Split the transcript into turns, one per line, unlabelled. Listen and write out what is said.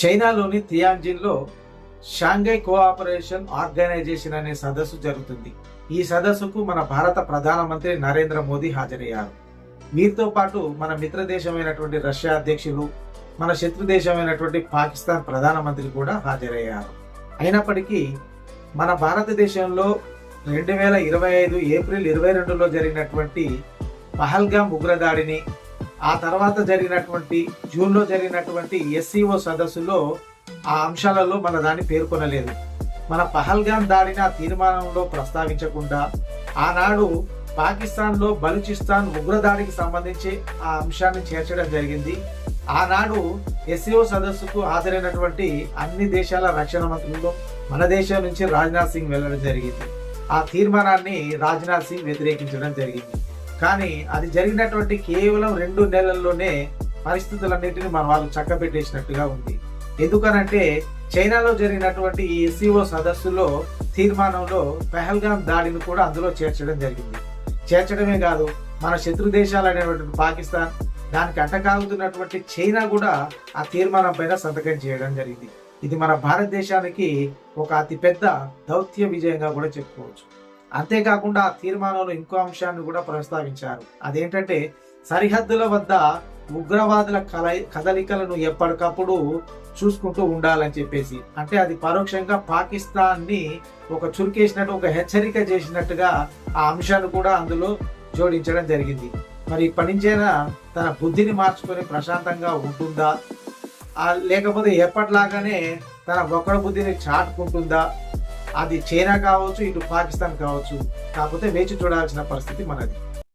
చైనాలోని తియాంజిన్లో Shanghai cooperation organisation అనే సదస్సు జరుగుతుంది. ఈ సదస్సుకు మన భారత ప్రధానమంత్రి నరేంద్ర మోదీ హాజరయ్యారు. వీరితో పాటు మన మిత్ర దేశమైనటువంటి రష్యా అధ్యక్షులు మన శత్రు దేశమైనటువంటి పాకిస్తాన్ ప్రధానమంత్రి కూడా హాజరయ్యారు. అయినప్పటికీ మన భారతదేశంలో రెండు వేల ఇరవై ఐదు ఏప్రిల్ ఇరవై రెండులో జరిగినటువంటి పహల్గామ్ ఉగ్రదాడిని ఆ తర్వాత జరిగినటువంటి జూన్లో జరిగినటువంటి ఎస్సీఓ సదస్సులో ఆ అంశాలలో మన దాన్ని పేర్కొనలేదు. మన పహల్గాన్ దాడిని ఆ తీర్మానంలో ప్రస్తావించకుండా ఆనాడు పాకిస్తాన్లో బలూచిస్తాన్ ఉగ్రదాడికి సంబంధించి ఆ అంశాన్ని చేర్చడం జరిగింది. ఆనాడు ఎస్సీఓ సదస్సుకు హాజరైనటువంటి అన్ని దేశాల రక్షణ మంత్రులు మన దేశం నుంచి రాజ్నాథ్ సింగ్ వెళ్ళడం జరిగింది. ఆ తీర్మానాన్ని రాజ్నాథ్ సింగ్ వ్యతిరేకించడం జరిగింది. కానీ అది జరిగినటువంటి కేవలం రెండు నెలల్లోనే పరిస్థితులన్నింటినీ మన వాళ్ళు చక్కబెట్టేసినట్టుగా ఉంది. ఎందుకనంటే చైనాలో జరిగినటువంటి ఈ ఎస్సీఓ సదస్సులో తీర్మానంలో పెహల్గాం దాడిని కూడా అందులో చేర్చడం జరిగింది. చేర్చడమే కాదు మన శత్రు దేశాలు అనేటువంటి పాకిస్తాన్ దానికి అంటకాగుతున్నటువంటి చైనా కూడా ఆ తీర్మానం పైన సంతకం చేయడం జరిగింది. ఇది మన భారతదేశానికి ఒక అతిపెద్ద దౌత్య విజయంగా కూడా చెప్పుకోవచ్చు. అంతేకాకుండా ఆ తీర్మానంలో ఇంకో అంశాన్ని కూడా ప్రస్తావించారు. అదేంటంటే సరిహద్దుల వద్ద ఉగ్రవాదుల కల కదలికలను ఎప్పటికప్పుడు చూసుకుంటూ ఉండాలని చెప్పేసి. అంటే అది పరోక్షంగా పాకిస్తాన్ని ఒక చురుకేసినట్టు ఒక హెచ్చరిక చేసినట్టుగా ఆ అంశాన్ని కూడా అందులో జోడించడం జరిగింది. మరి ఇప్పటి నుంచైనా తన బుద్ధిని మార్చుకొని ప్రశాంతంగా ఉంటుందా? లేకపోతే ఎప్పటిలాగానే తన ఒక్కడ బుద్ధిని చాటుకుంటుందా? అది చైనా కావచ్చు ఇటు పాకిస్తాన్ కావచ్చు. కాకపోతే వేచి చూడాల్సిన పరిస్థితి మనది.